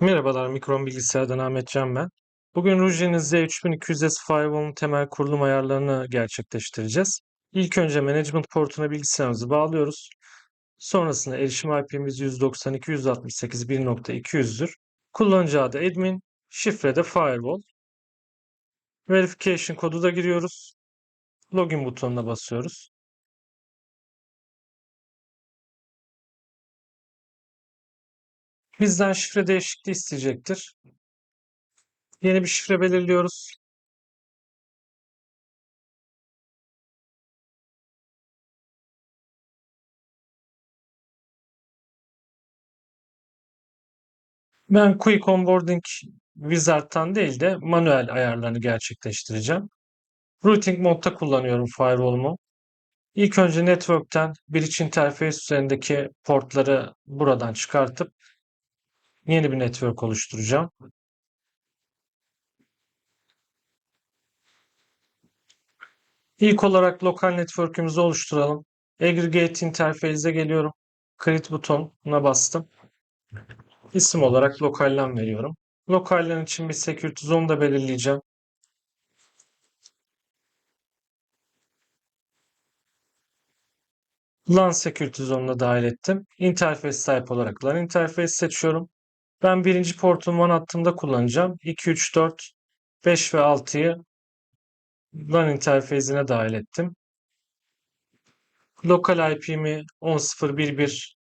Merhabalar, Mikron Bilgisayar'dan Ahmet Can ben. Bugün Ruji'nin Z3200S Firewall'un temel kurulum ayarlarını gerçekleştireceğiz. İlk önce Management portuna bilgisayarımızı bağlıyoruz. Sonrasında erişim IP'miz 192.168.1.200'dür. Kullanıcı adı admin, şifre de firewall. Verification kodu da giriyoruz. Login butonuna basıyoruz. Bizden şifre değişikliği isteyecektir. Yeni bir şifre belirliyoruz. Ben Quick Onboarding Wizard'tan değil de manuel ayarlarını gerçekleştireceğim. Routing modda kullanıyorum firewall'umu. İlk önce network'ten bridge interface üzerindeki portları buradan çıkartıp yeni bir network oluşturacağım. İlk olarak lokal network'ümüzü oluşturalım. Aggregate interface'e geliyorum. Create butonuna bastım. İsim olarak lokalden veriyorum. Lokalden için bir security zone da belirleyeceğim. LAN security zone'una dahil ettim. Interface type olarak LAN interface seçiyorum. Ben birinci portum WAN hattımda kullanacağım. 2, 3, 4, 5 ve 6'yı LAN interface'ine dahil ettim. Lokal IP'mi 10.0.1.1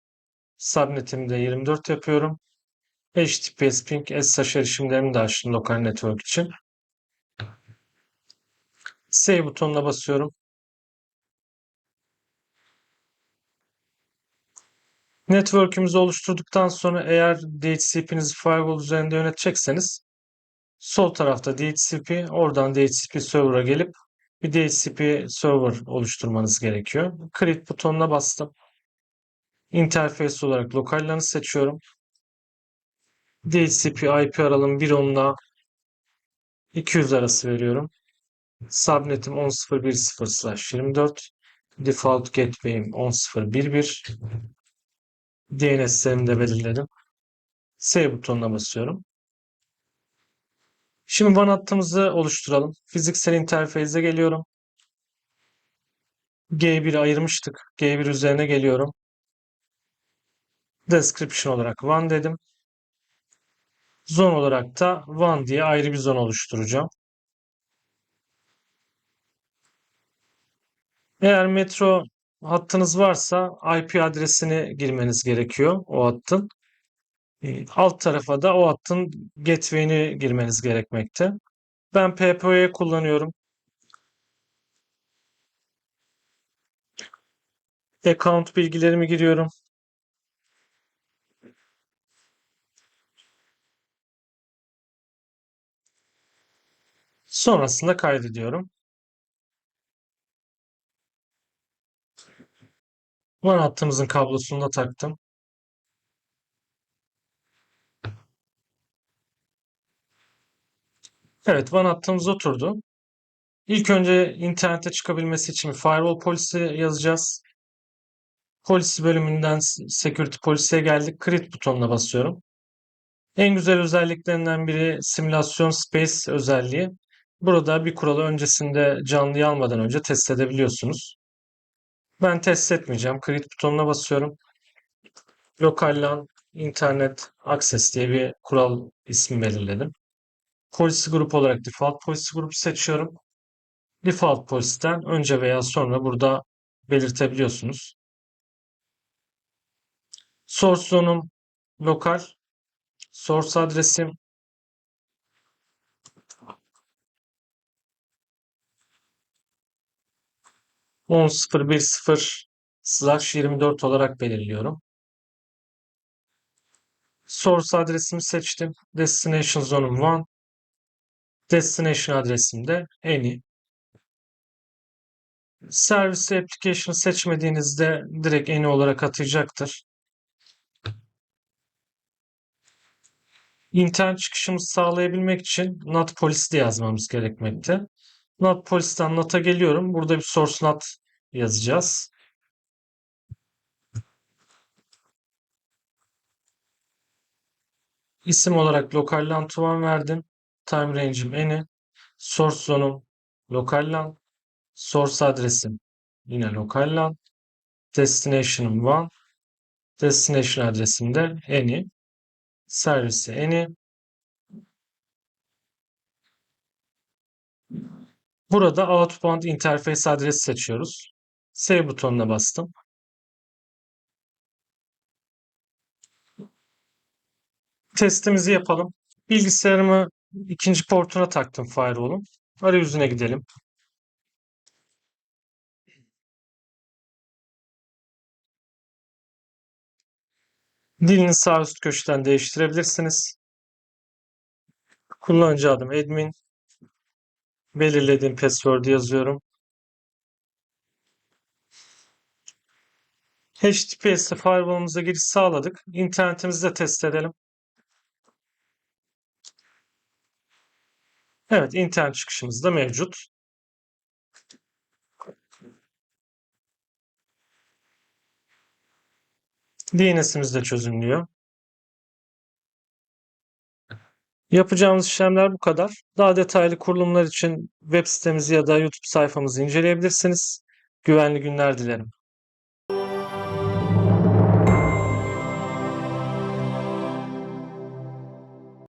subnetimde 24 yapıyorum. HTTPS ping SSH erişimlerimi de açtım lokal network için. Save butonuna basıyorum. Network'ümüzü oluşturduktan sonra eğer DHCP'nizi firewall üzerinde yönetecekseniz sol tarafta DHCP, oradan DHCP server'a gelip bir DHCP server oluşturmanız gerekiyor. Create butonuna bastım. Interface olarak lokal LAN'ı seçiyorum. DHCP IP aralığım 1.10 ile 200 arası veriyorum. Subnetim 10.0.1.0/24. Default gateway'im 10.0.1.1. DNS'lerimi de belirledim. Save butonuna basıyorum. Şimdi WAN hattımızı oluşturalım. Fiziksel interface'e geliyorum. G1'i ayırmıştık. G1 üzerine geliyorum. Description olarak WAN dedim. Zone olarak da WAN diye ayrı bir zon oluşturacağım. Eğer metro hattınız varsa IP adresini girmeniz gerekiyor o hattın. E, alt tarafa da o hattın gateway'ini girmeniz gerekmekte. Ben PPO'yu kullanıyorum. Account bilgilerimi giriyorum. Sonrasında kaydediyorum. WAN hattımızın kablosunu da taktım. Evet, WAN hattımız oturdu. İlk önce internete çıkabilmesi için firewall policy yazacağız. Policy bölümünden security policy'ye geldik. Create butonuna basıyorum. En güzel özelliklerinden biri simülasyon space özelliği. Burada bir kuralı öncesinde canlıyı almadan önce test edebiliyorsunuz. Ben test etmeyeceğim. Create butonuna basıyorum. Local LAN internet access diye bir kural ismi belirledim. Policy grup olarak default policy grubu seçiyorum. Default policy'den önce veya sonra burada belirtebiliyorsunuz. Source zone'um lokal. Source adresim on sıfır bir sıfır slash 24 olarak belirliyorum. Source adresimi seçtim. Destination zone'um 1. Destination adresim de any. Service application seçmediğinizde direkt any olarak atayacaktır. İnternet çıkışımızı sağlayabilmek için NAT polisi de yazmamız gerekmekte. NAT polisten NAT'a geliyorum. Burada bir source NAT yazacağız. İsim olarak lokal LAN tuvan verdim. Time range'im any. Source zone'um lokal LAN. Source adresim yine lokal LAN. Destination'ım one. Destination adresim de any. Servisi any. Burada outbound interface adresi seçiyoruz. Save butonuna bastım. Testimizi yapalım. Bilgisayarımı ikinci portuna taktım firewall'un. Arayüzüne gidelim. Dilini sağ üst köşeden değiştirebilirsiniz. Kullanıcı adım admin. Belirlediğim password'u yazıyorum. HTTPS'te firewall'umuza giriş sağladık. İnternetimizi de test edelim. Evet, internet çıkışımız da mevcut. DNS'imiz de çözümlüyor. Yapacağımız işlemler bu kadar. Daha detaylı kurulumlar için web sitemizi ya da YouTube sayfamızı inceleyebilirsiniz. Güvenli günler dilerim.